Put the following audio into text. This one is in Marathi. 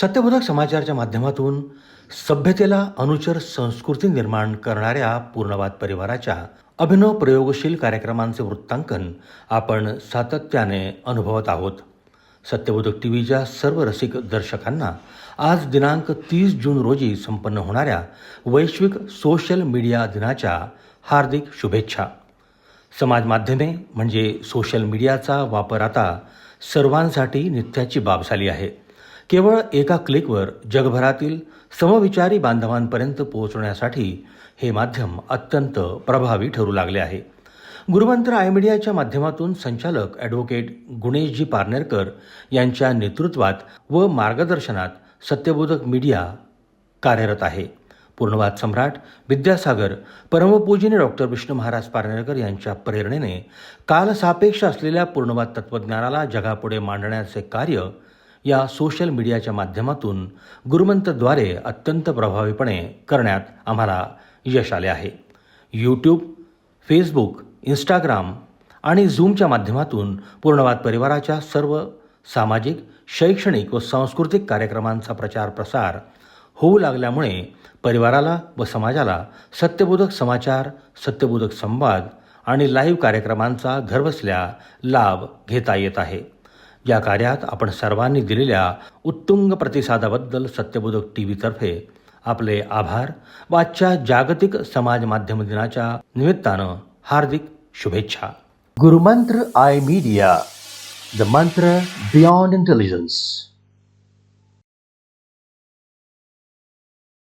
सत्यबोधक समाचारच्या माध्यमातून सभ्यतेला अनुचर संस्कृती निर्माण करणाऱ्या पूर्णवाद परिवाराच्या अभिनव प्रयोगशील कार्यक्रमांचे वृत्तांकन आपण सातत्याने अनुभवत आहोत. सत्यबोधक टी व्हीच्या सर्व रसिक दर्शकांना आज दिनांक तीस जून रोजी संपन्न होणाऱ्या वैश्विक सोशल मीडिया दिनाच्या हार्दिक शुभेच्छा. समाज माध्यमे म्हणजे सोशल मीडियाचा वापर आता सर्वांसाठी नित्याची बाब झाली आहे. केवळ एका क्लिकवर जगभरातील समविचारी बांधवांपर्यंत पोहोचण्यासाठी हे माध्यम अत्यंत प्रभावी ठरू लागले आहे. गुरुमंत्र आय मीडियाच्या माध्यमातून संचालक ॲडव्होकेट गुणेशजी पारनेरकर यांच्या नेतृत्वात व मार्गदर्शनात सत्यबोधक मीडिया कार्यरत आहे. पूर्णवाद सम्राट विद्यासागर परमपूजिनी डॉक्टर विष्णू महाराज पारनेरकर यांच्या प्रेरणेने कालसापेक्ष असलेल्या पूर्णवाद तत्त्वज्ञानाला जगापुढे मांडण्याचे कार्य या सोशल मीडियाच्या माध्यमातून गुरुमंतद्वारे अत्यंत प्रभावीपणे करण्यात आम्हाला यश आले आहे. यूट्यूब फेसबुक इंस्टाग्राम आणि झूमच्या माध्यमातून पूर्णवाद परिवाराच्या सर्व सामाजिक शैक्षणिक व सांस्कृतिक कार्यक्रमांचा प्रचार प्रसार होऊ लागल्यामुळे परिवाराला व समाजाला सत्यबोधक समाचार सत्यबोधक संवाद आणि लाईव्ह कार्यक्रमांचा घरबसल्या लाभ घेता येत आहे. या कार्यात आपण सर्वांनी दिलेल्या उत्तुंग प्रतिसादाबद्दल सत्यबोधक टी व्हीतर्फे आपले आभार व आजच्या जागतिक समाज माध्यम दिनाच्या निमित्तानं हार्दिक शुभेच्छा. Gurumantra I media the mantra beyond intelligence.